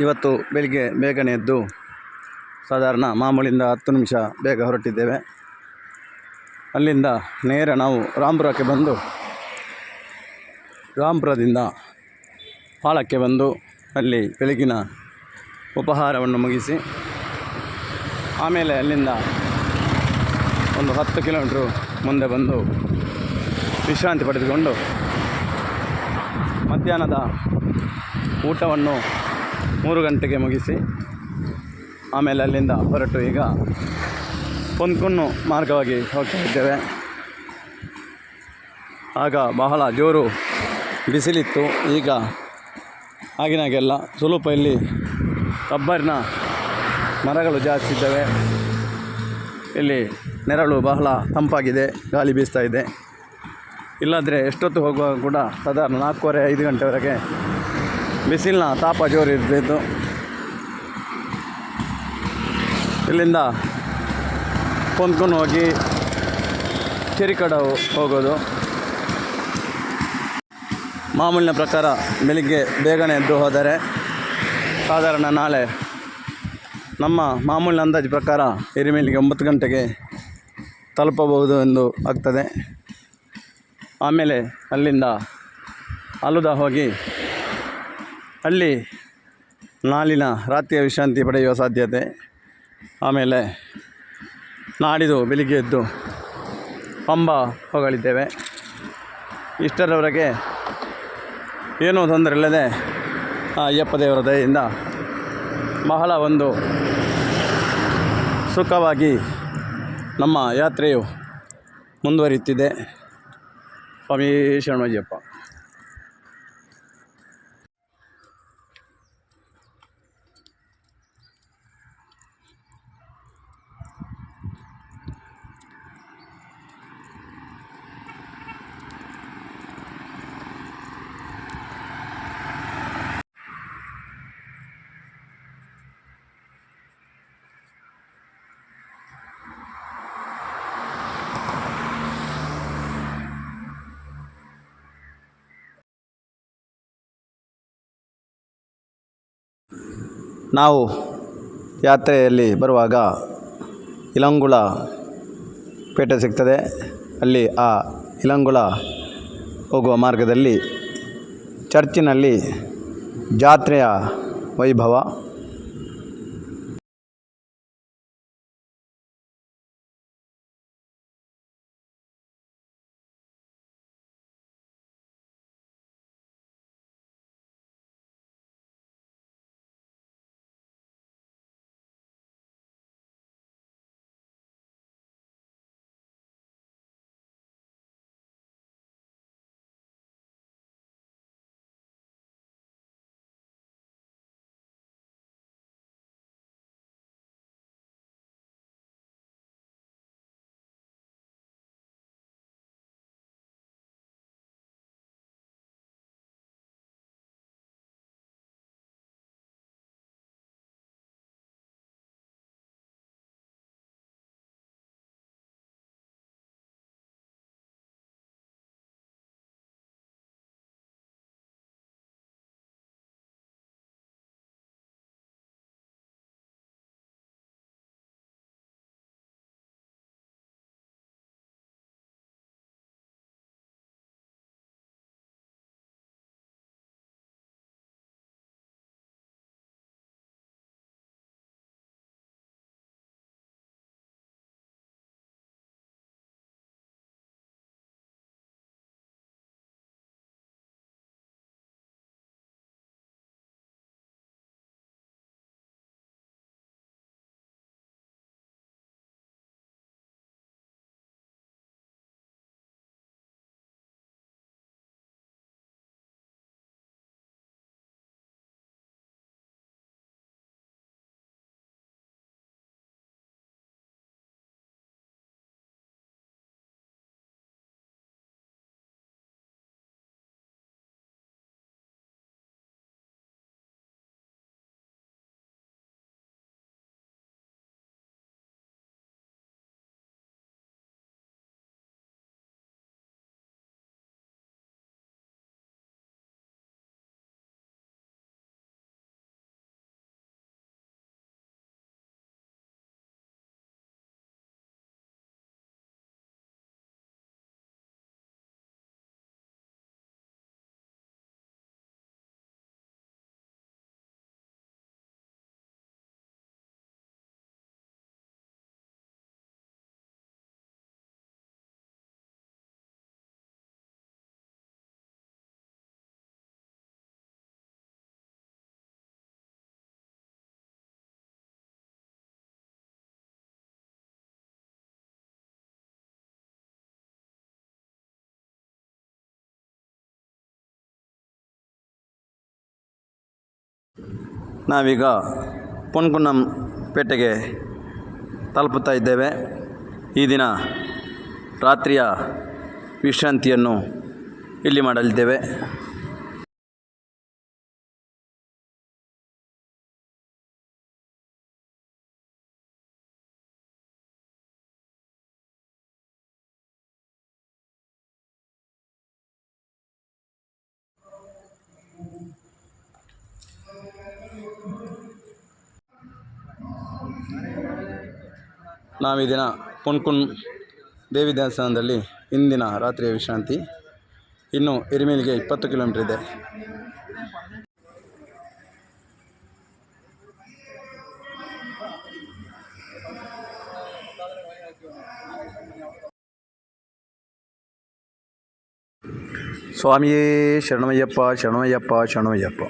ಇವತ್ತು ಬೆಳಿಗ್ಗೆ ಬೇಗನೆ ಎದ್ದು ಸಾಧಾರಣ ಮಾಮೂಲಿಂದ ಹತ್ತು ನಿಮಿಷ ಬೇಗ ಹೊರಟಿದ್ದೇವೆ. ಅಲ್ಲಿಂದ ನೇರ ನಾವು ರಾಂಪುರಕ್ಕೆ ಬಂದು ರಾಂಪುರದಿಂದ ಪಾಳಕ್ಕೆ ಬಂದು ಅಲ್ಲಿ ಬೆಳಗಿನ ಉಪಹಾರವನ್ನು ಮುಗಿಸಿ ಆಮೇಲೆ ಅಲ್ಲಿಂದ ಒಂದು ಹತ್ತು ಕಿಲೋಮೀಟ್ರು ಮುಂದೆ ಬಂದು ವಿಶ್ರಾಂತಿ ಪಡೆದುಕೊಂಡು ಮಧ್ಯಾಹ್ನದ ಊಟವನ್ನು ಮೂರು ಗಂಟೆಗೆ ಮುಗಿಸಿ ಆಮೇಲೆ ಅಲ್ಲಿಂದ ಹೊರಟು ಈಗ ಪೊನ್ಕುನ್ನು ಮಾರ್ಗವಾಗಿ ಹೋಗ್ತಾ ಇದ್ದೇವೆ. ಆಗ ಬಹಳ ಜೋರು ಬಿಸಿಲಿತ್ತು. ಈಗ ಆಗಿನಾಗೆಲ್ಲ ಸ್ವಲ್ಪ ಇಲ್ಲಿ ಕಬ್ಬರಿನ ಮರಗಳು ಜಾಸ್ತಿ ಇದ್ದಾವೆ. ಇಲ್ಲಿ ನೆರಳು ಬಹಳ ತಂಪಾಗಿದೆ, ಗಾಳಿ ಬೀಸ್ತಾ ಇದೆ. ಇಲ್ಲಾಂದರೆ ಎಷ್ಟೊತ್ತು ಹೋಗುವಾಗ ಕೂಡ ಸಾಧಾರಣ ನಾಲ್ಕೂವರೆ ಐದು ಗಂಟೆವರೆಗೆ ಬಿಸಿಲಿನ ತಾಪ ಜೋರು ಇರ್ತಿತ್ತು. ಇಲ್ಲಿಂದ ಕೊಂದ್ಕೊಂಡು ಹೋಗಿ ಕೆರಿಕಡವು ಹೋಗೋದು. ಮಾಮೂಲಿನ ಪ್ರಕಾರ ಬೆಳಿಗ್ಗೆ ಬೇಗನೆ ಎದ್ದು ಹೋದರೆ ಸಾಧಾರಣ ನಾಳೆ ನಮ್ಮ ಮಾಮೂಲಿನ ಅಂದಾಜು ಪ್ರಕಾರ ಹಿರಿಮೇಲಿಗೆ ಒಂಬತ್ತು ಗಂಟೆಗೆ ತಲುಪಬಹುದು ಎಂದು ಆಗ್ತದೆ. ಆಮೇಲೆ ಅಲ್ಲಿಂದ ಅಲುದ ಹೋಗಿ ಅಲ್ಲಿ ನಾಳಿನ ರಾತ್ರಿಯ ವಿಶ್ರಾಂತಿ ಪಡೆಯುವ ಸಾಧ್ಯತೆ. ಆಮೇಲೆ ನಾಡಿದು ಬೆಳಿಗ್ಗೆ ಎದ್ದು ಪಂಬ ಹೋಗಲಿದ್ದೇವೆ. ಇಷ್ಟರವರೆಗೆ ಏನೂ ತೊಂದರೆ ಇಲ್ಲದೆ ಆ ಅಯ್ಯಪ್ಪ ದೇವರ ದಯೆಯಿಂದ ಬಹಳ ಒಂದು ಸುಖವಾಗಿ ನಮ್ಮ ಯಾತ್ರೆಯು ಮುಂದುವರಿಯುತ್ತಿದೆ. ಸ್ವಾಮಿ ಶರಣಯ್ಯಪ್ಪ ನಾವು ಯಾತ್ರೆಯಲ್ಲಿ ಬರುವಾಗ ಇಲಂಗುಳ ಪೇಟೆ ಸಿಗ್ತದೆ. ಅಲ್ಲಿ ಆ ಇಲಂಗುಳ ಹೋಗುವ ಮಾರ್ಗದಲ್ಲಿ ಚರ್ಚಿನಲ್ಲಿ ಜಾತ್ರೆಯ ವೈಭವ. ನಾವೀಗ ಪೊನ್ಕುನ್ನಂ ಪೇಟೆಗೆ ತಲುಪುತ್ತಾ ಇದ್ದೇವೆ. ಈ ದಿನ ರಾತ್ರಿಯ ವಿಶ್ರಾಂತಿಯನ್ನು ಇಲ್ಲಿ ಮಾಡಲಿದ್ದೇವೆ. ನಾವು ಈ ದಿನ ಪೊನ್ಕುನ್ ದೇವಿ ದೇವಸ್ಥಾನದಲ್ಲಿ ಇಂದಿನ ರಾತ್ರಿಯ ವಿಶ್ರಾಂತಿ. ಇನ್ನು ಎರಿಮೇಲಿಗೆ ಇಪ್ಪತ್ತು ಕಿಲೋಮೀಟರ್ ಇದೆ. ಸ್ವಾಮಿಯೇ ಶರಣಮಯ್ಯಪ್ಪ ಶರಣಮಯ್ಯಪ್ಪ ಶರಣಮಯ್ಯಪ್ಪ.